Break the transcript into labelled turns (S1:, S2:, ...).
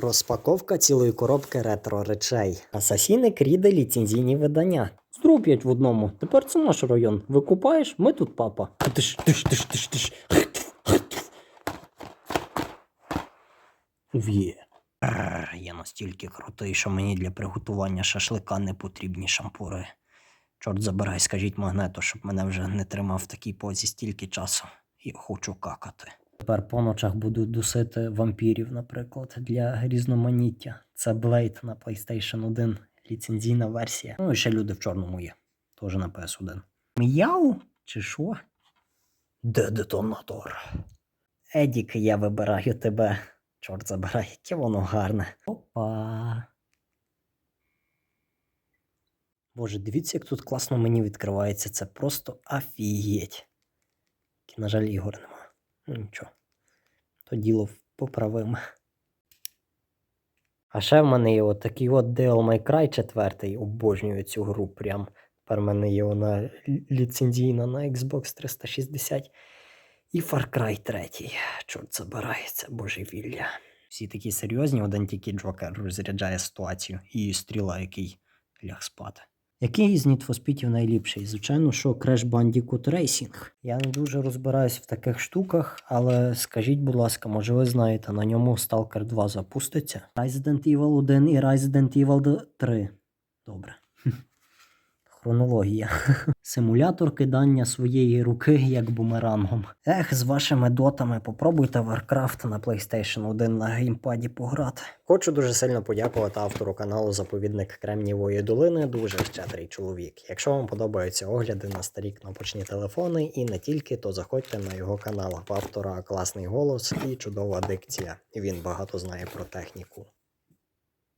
S1: Розпаковка цілої коробки ретро речей. Асасіни Кріди ліцензійні видання. Здоров в одному. Тепер це наш район. Викупаєш? Ми тут папа. Тиш, тиш, тиш, тиш, тиш. В'є. Я настільки крутий, що мені для приготування шашлика не потрібні шампури. Чорт забирай, скажіть магнету, щоб мене вже не тримав в такій позі стільки часу. Я хочу какати. Тепер по ночах буду дусити вампірів, наприклад, для різноманіття. Це Blade на PlayStation 1, ліцензійна версія. Ну і ще люди в чорному є. Теж на PS1. М'яу? Чи що? Де детонатор? Едік, я вибираю тебе. Чорт забирай, яке воно гарне. Опа. Боже, дивіться, як тут класно мені відкривається. Це просто афігеть. На жаль, ігор нема. Ну нічого. То діло поправимо. А ще в мене є отакий от Devil May Cry 4. Обожнюю цю гру прям. Тепер в мене є вона ліцензійна на Xbox 360. І Far Cry 3. Чорт забирай, це божевілля. Всі такі серйозні, один тільки Джокер розряджає ситуацію і стріла, який ляг спати. Який із нітфоспітів найліпший? Звичайно, що Crash Bandicoot Racing. Я не дуже розбираюсь в таких штуках, але скажіть, будь ласка, може ви знаєте, на ньому Stalker 2 запуститься? Resident Evil 1 і Resident Evil 3. Добре. Хронологія. Симулятор кидання своєї руки як бумерангом. Ех, з вашими дотами попробуйте Warcraft на PlayStation 1 на геймпаді пограти. Хочу дуже сильно подякувати автору каналу Заповідник Кремнієвої долини. Дуже щедрий чоловік. Якщо вам подобаються огляди на старі кнопочні телефони і не тільки, то заходьте на його канал. В автора класний голос і чудова дикція. Він багато знає про техніку.